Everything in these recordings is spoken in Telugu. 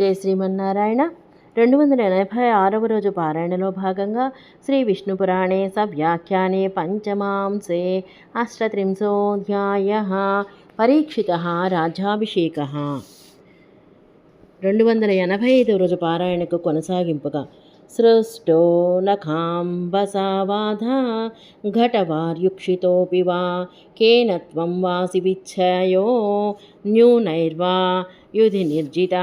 జయ శ్రీమన్నారాయణ. రెండు వందల ఎనభై ఆరవ రోజు పారాయణలో భాగంగా శ్రీ విష్ణు పురాణే సవ్యాఖ్యానే పంచమాంసే అష్టత్రింశోధ్యాయ పరీక్షిత రాజ్యాభిషేక. రెండు వందల ఎనభై ఐదవ రోజు పారాయణకు కొనసాగింపుగా సృష్టో నఖాంబసావాధ ఘటవార్యుక్షితోపి వా కేన త్వం వాసి విచ్ఛయో న్యూనైర్వా యుధి నిర్జిత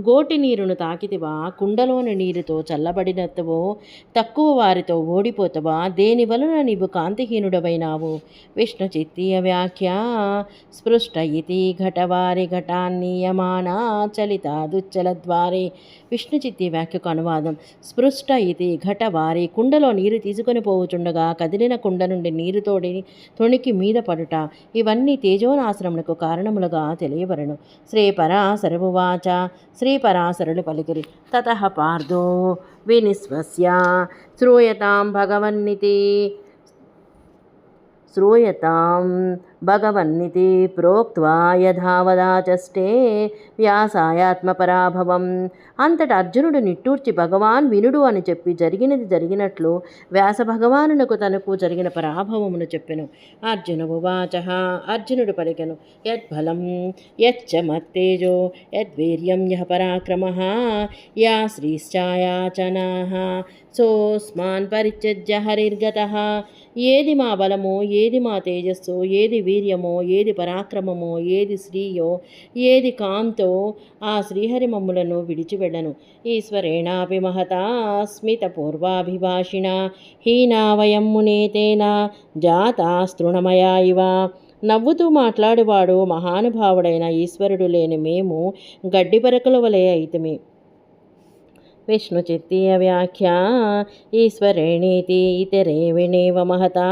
గోటి నీరును తాకితివా? కుండలోని నీరుతో చల్లబడినట్టువో తక్కువ వారితో ఓడిపోతవా? దేని వలన నీవు కాంతిహీనుడవైనావు? విష్ణు చిత్తీయ వ్యాఖ్య. స్పృష్ట ఇతి ఘటవారి ఘటాన్నీయమానా చలిత దుచ్చల ద్వారే. విష్ణు చిత్తి వ్యాఖ్యకు అనువాదం. స్పృష్ట ఇది ఘటవారి కుండలో నీరు తీసుకొని పోవుచుండగా కదిలిన కుండ నుండి నీరు తోడి తొణికి మీద పడుట. ఇవన్నీ తేజోనాశ్రమునకు కారణములుగా తెలియవరను. శ్రీ పరాశరవువాచ. శ్రీ పరాశరులు పలికిరి. తత పార్థో వినిశ్వస్య. శ్రూయతాం భగవన్నితి. శ్రూయతాం భగవన్నితి ప్రోక్త్వా యథావదాచష్టే వ్యాసాయాత్మపరాభవం అంతట అర్జునుడు నిట్టూర్చి భగవాన్ వినుడు అని చెప్పి జరిగినది జరిగినట్లు వ్యాస భగవానునకు తనకు జరిగిన పరాభవమును చెప్పెను. అర్జున ఉవాచ అర్జునుడు పలికెను యద్బలం యచ్చ మత్తేజో యద్వీర్యం యహ పరాక్రమ యా శ్రీశ్చాయాచనా సోస్మాన్ పరిత్యజ్య హరిర్గత ఏది మా బలమో ఏది మా తేజస్సు ఏది వీర్యమో ఏది పరాక్రమమో ఏది శ్రీయో ఏది కాంతో ఆ శ్రీహరి మమ్ములను విడిచి వెళ్ళను ఈశ్వరేణాపి మహతా స్మిత పూర్వాభిభాషిణ హీనా వయం జాతా జాతాస్తృణమయా ఇవ. నవ్వుతూ మాట్లాడువాడు మహానుభావుడైన ఈశ్వరుడు లేని మేము గడ్డిపరకల వలె అయితమే. విష్ణు చిత్తీయ వ్యాఖ్య ఈశ్వరేణీతి ఇతరేవిణేవ మహతా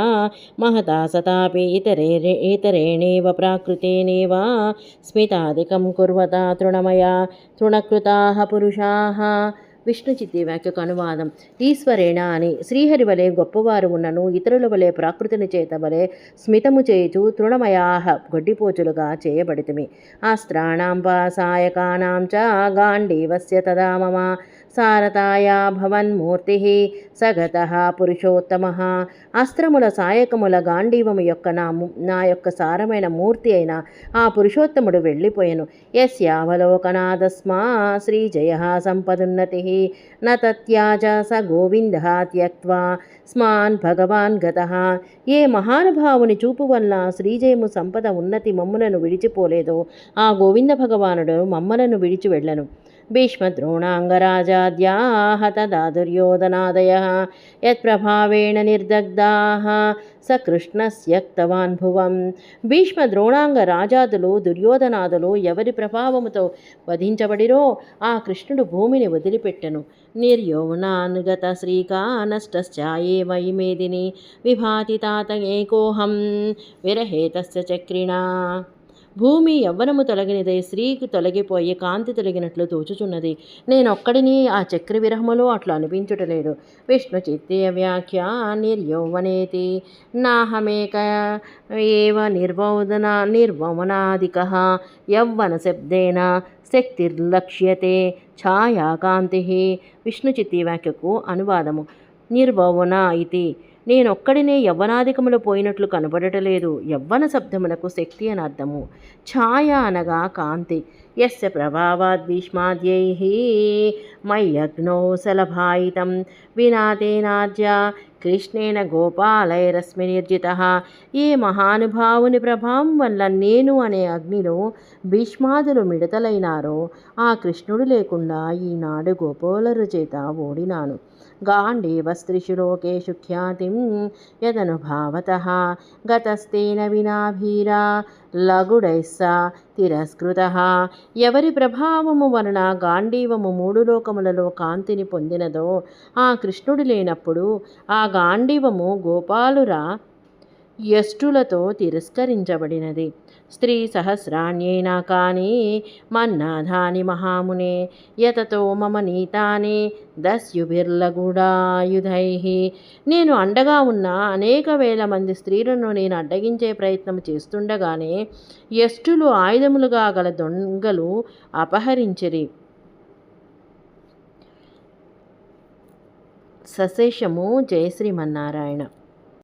మహతా సతాపి ఇతరే ఇతరేణేవ ప్రాకృతేనేవ స్మితాదికం కుర్వత తృణమయ తృణకృతా పురుషా. విష్ణు చిత్తి వ్యాఖ్యకు అనువాదం ఈశ్వరేణ అని శ్రీహరి వలె గొప్పవారు ఉన్నను ఇతరుల వలె ప్రాకృతిని చేత వలె స్మితము చేయుచు తృణమయాహ గొడ్డిపోచులుగా చేయబడితిమి. అస్త్రాణాం సాయకానాం చ గాండీవస్య తదా మమ. సారథాయా భవన్మూర్తి సగత పురుషోత్తమ అస్త్రముల సాయకముల గాంధీవము యొక్క నా ము- నా యొక్క సారమైన మూర్తి అయిన ఆ పురుషోత్తముడు వెళ్ళిపోయెను. యస్యావలోకనాదస్మా శ్రీజయ సంపదున్నతి. న తత్యాజ స గోవింద త్యక్వా స్మాన్ భగవాన్ గత. ఏ మహానుభావుని చూపు వల్ల శ్రీజయము సంపద ఉన్నతి మమ్ములను విడిచిపోలేదో ఆ గోవింద భగవానుడు మమ్మలను విడిచి వెళ్ళను. భీష్మద్రోణాంగరాజాద్యాः తదా దుర్యోధనాదయः యత్ప్రభావేణ నిర్దగ్ధాः స కృష్ణస్యక్తవాన్ భువం భీష్మ ద్రోణాంగ రాజాదులు దుర్యోధనాదులు ఎవరి ప్రభావముతో వధించబడిరో ఆ కృష్ణుడు భూమిని వదిలిపెట్టెను। నిర్యోనానుగత శ్రీకానష్టశ్చాయేవ ఇమేదిని విభాతి తాత ఏకోహం విరహేతస్య చక్రిణా। భూమి యవ్వనము తొలగినదే స్త్రీకి తొలగిపోయి కాంతి తొలగినట్లు తోచుచున్నది. నేనొక్కడిని ఆ చక్ర విరహములో అట్లు అనిపించుటలేదు. విష్ణు చిత్తే వ్యాఖ్య నిర్యౌవనేతి నాహమేక ఏవ నిర్వౌదన నిర్వమనాదిక యవ్వన శబ్దేన శక్తిర్లక్ష్యతే ఛాయాకాంతి. విష్ణు వ్యాఖ్యకు అనువాదము. నిర్వౌన ఇది నేనొక్కడినే యవ్వనాధికములు పోయినట్లు కనబడటలేదు. యవ్వన శబ్దమునకు శక్తి అని అర్థము. ఛాయ అనగా కాంతి. ఎస్ ప్రభావాద్ భీష్మాద్యై మయ్యగ్నో సలభాయితం వినాతేనాద్య కృష్ణేన గోపాలైరస్మి నిర్జిత. ఏ మహానుభావుని ప్రభావం వల్ల నేను అనే అగ్నిలో భీష్మాదులు మిడతలైనారో ఆ కృష్ణుడు లేకుండా ఈనాడు గోపాలరు చేత ఓడినాను. గాంధీవస్త్రిషు లోకేషు ఖ్యాతిం యదనుభావత గతస్తేన వినాభీరా లగుడైస్స తిరస్కృత ఎవరి ప్రభావము వలన గాంధీవము మూడు లోకములలో కాంతిని పొందినదో ఆ కృష్ణుడు లేనప్పుడు ఆ గాంధీవము గోపాలురా యష్టులతో తిరస్కరించబడినది. స్త్రీ సహస్రాణ్యేనా కానీ మన్నాధాని మహామునే యతతో మమ నీతానే దస్యుభిర్లగుడాయుధై. నేను అండగా ఉన్న అనేక వేల మంది స్త్రీలను నేను అడ్డగించే ప్రయత్నం చేస్తుండగానే యష్టులు ఆయుధములుగా గల దొంగలు అపహరించిరి. సశేషము జయశ్రీమన్నారాయణ.